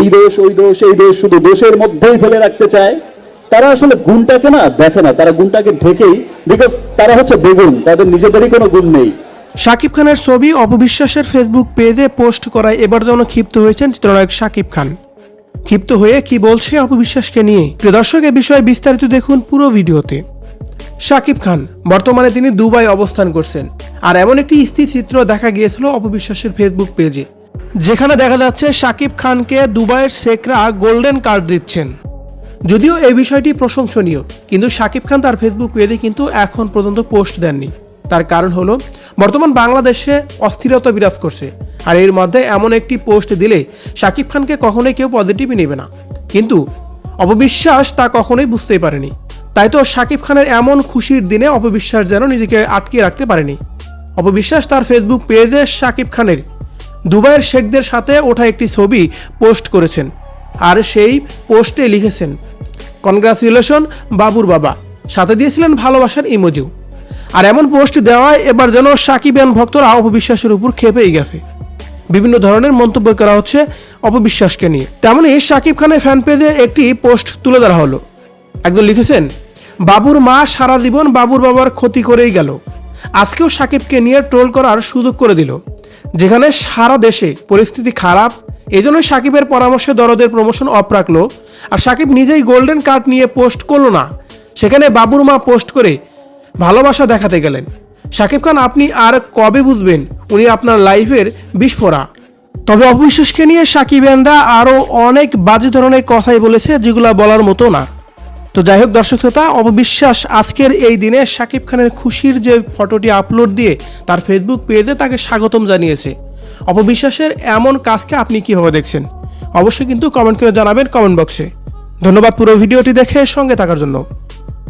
এই দোষ, ওই দোষ, এই দোষ শুধু দোষের মধ্যেই ফেলে রাখতে চায়। তারা আসলে গুণটাকে না দেখে না, তারা গুণটাকে ঢেকেই বিকজ তারা হচ্ছে বেগুন, তাদের নিজেদেরই কোনো গুণ নেই। শাকিব খানের ছবি অপবিশ্বাসের ফেসবুক পেজে পোস্ট করায় এবার যেন ক্ষিপ্ত হয়েছেন চিত্রনায়ক শাকিব খান। ক্ষিপ্ত হয়ে কি বলছে অপবিশ্বাসকে নিয়ে? প্রিয় দর্শক, এ বিষয়ে বিস্তারিত দেখুন পুরো ভিডিওতে। শাকিব খান, বর্তমানে তিনি দুবাই অবস্থান করছেন। আর এমন একটি স্থিরচিত্র দেখা গিয়েছিল অপবিশ্বাসের ফেসবুক পেজে। যেখানে দেখা যাচ্ছে শাকিব খানকে দুবাইয়ের শেখরা গোল্ডেন কার্ড দিচ্ছেন। যদিও এই বিষয়টি প্রশংসনীয়, কিন্তু শাকিব খান তার ফেসবুক পেজে কিন্তু এখন পর্যন্ত পোস্ট দেননি। তার কারণ হলো, বর্তমান বাংলাদেশে অস্থিরতা বিরাজ করছে, আর এর মধ্যে এমন একটি পোস্ট দিলে শাকিব খানকে কখনোই কেউ পজিটিভই নেবে না। কিন্তু অপবিশ্বাস তা কখনোই বুঝতেই পারেনি। তাই তো শাকিব খানের এমন খুশির দিনে অপবিশ্বাস যেন নিজেকে আটকে রাখতে পারেনি। অপবিশ্বাস তার ফেসবুক পেজে শাকিব খানের দুবাইয়ের শেখদের সাথে ওঠা একটি ছবি পোস্ট করেছেন। আর সেই পোস্টে লিখেছেন, কনগ্রাচুলেশন, বাবুর বাবা। সাথে দিয়েছিলেন ভালোবাসার ইমোজিও আর এমন পোস্ট দেওয়ায় এবার যেন সাকিবিয়ান ভক্তরা অপবিশ্বাসের উপর খেপেই গেছে। বিভিন্ন ধরনের মন্তব্য করা হচ্ছে অপবিশ্বাসকে নিয়ে। তেমনই শাকিব খানের ফ্যান পেজে একটি পোস্ট তুলে ধরা হলো। একজন লিখেছেন, বাবুর মা সারা জীবন বাবুর বাবার ক্ষতি করেই গেল। আজকেও সাকিবকে নিয়ে ট্রোল করার সুযোগ করে দিল। যেখানে সারা দেশে পরিস্থিতি খারাপ, এজন্য সাকিবের পরামর্শে দরদের প্রমোশন অফ রাখল। আর সাকিব নিজেই গোল্ডেন কার্ড নিয়ে পোস্ট করল না। সেখানে বাবুর মা পোস্ট করে ভালোবাসা দেখাতে গেলেন। সাকিব খান, আপনি আর কবে বুঝবেন? উনি আপনার লাইফের বিস্ফোরা। তবে অপবিশ্বাসকে নিয়ে সাকিবেনরা আরও অনেক বাজে ধরনের কথাই বলেছে, যেগুলো বলার মতো না। তো যাই হোক, দর্শক শ্রোতা, অপবিশ্বাস আজকের এই দিনে শাকিব খানের খুশির যে ফটোটি আপলোড দিয়ে তার ফেসবুক পেজে তাকে স্বাগতম জানিয়েছে। অপবিশ্বাসের এমন কাজকে আপনি কীভাবে দেখছেন? অবশ্যই কিন্তু কমেন্ট করে জানাবেন কমেন্ট বক্সে ধন্যবাদ পুরো ভিডিওটি দেখে সঙ্গে থাকার জন্য।